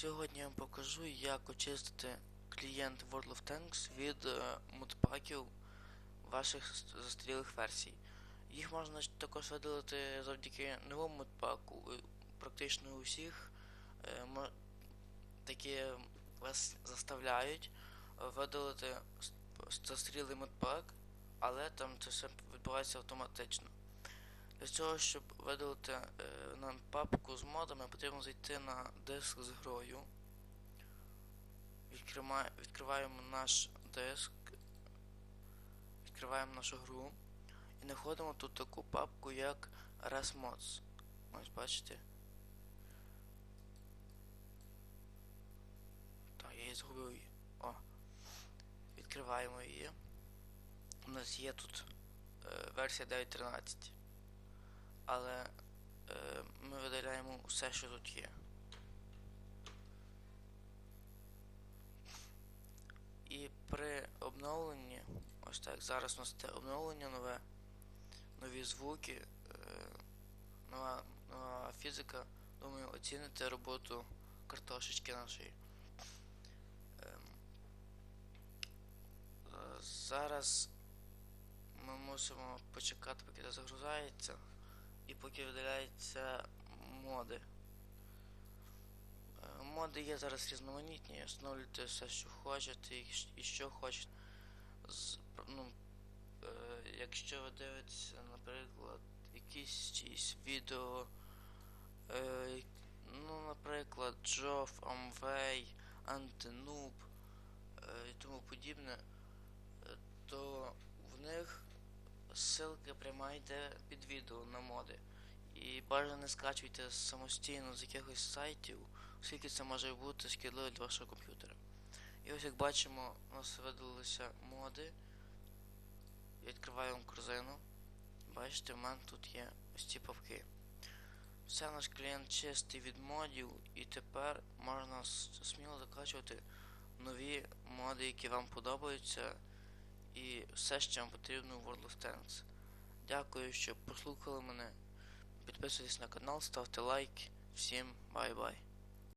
Сьогодні я вам покажу, як очистити клієнт World of Tanks від е, модпаків ваших застарілих версій. Їх можна також видалити завдяки новому модпаку. Практично у всіх е, такі вас заставляють видалити застарілий модпак, але там це все відбувається автоматично. Для цього, щоб видалити е, нам папку з модами, потрібно зайти на диск з грою. Відкрима- Відкриваємо наш диск, відкриваємо нашу гру і знаходимо тут таку папку, як ResMods. Ось бачите. Так, я її згубив її. О. Відкриваємо її. У нас є тут е, версія 9.13 але е, ми видаляємо усе, що тут є. І при обновленні, ось так, зараз у нас те обновлення нове, нові звуки, е, нова, нова фізика. Думаю, оціните роботу картошечки нашої. Ем, е, зараз ми мусимо почекати, поки це загрузається і поки видаляються моди. Е, Моди є зараз різноманітні, встановлюйте все, що хочете і що хочете. З, ну, е, якщо ви дивитеся, наприклад, якісь чиїсь відео, е, ну, наприклад, Джоф, Амвей, Антинуб і тому подібне, то в них ссылка пряма йде під відео на моди. І бажано скачуйте самостійно з якихось сайтів, оскільки це може бути шкідливо для вашого комп'ютера. І ось як бачимо, у нас видалилися моди. Я відкриваю вам корзину. Бачите, в мене тут є ось ці папки. Все наш клієнт чистий від модів, і тепер можна сміло закачувати нові моди, які вам подобаються і все, що вам потрібно в World of Tanks. Дякую, що послухали мене. Підписуйтесь на канал, ставте лайк. Всім бай-бай.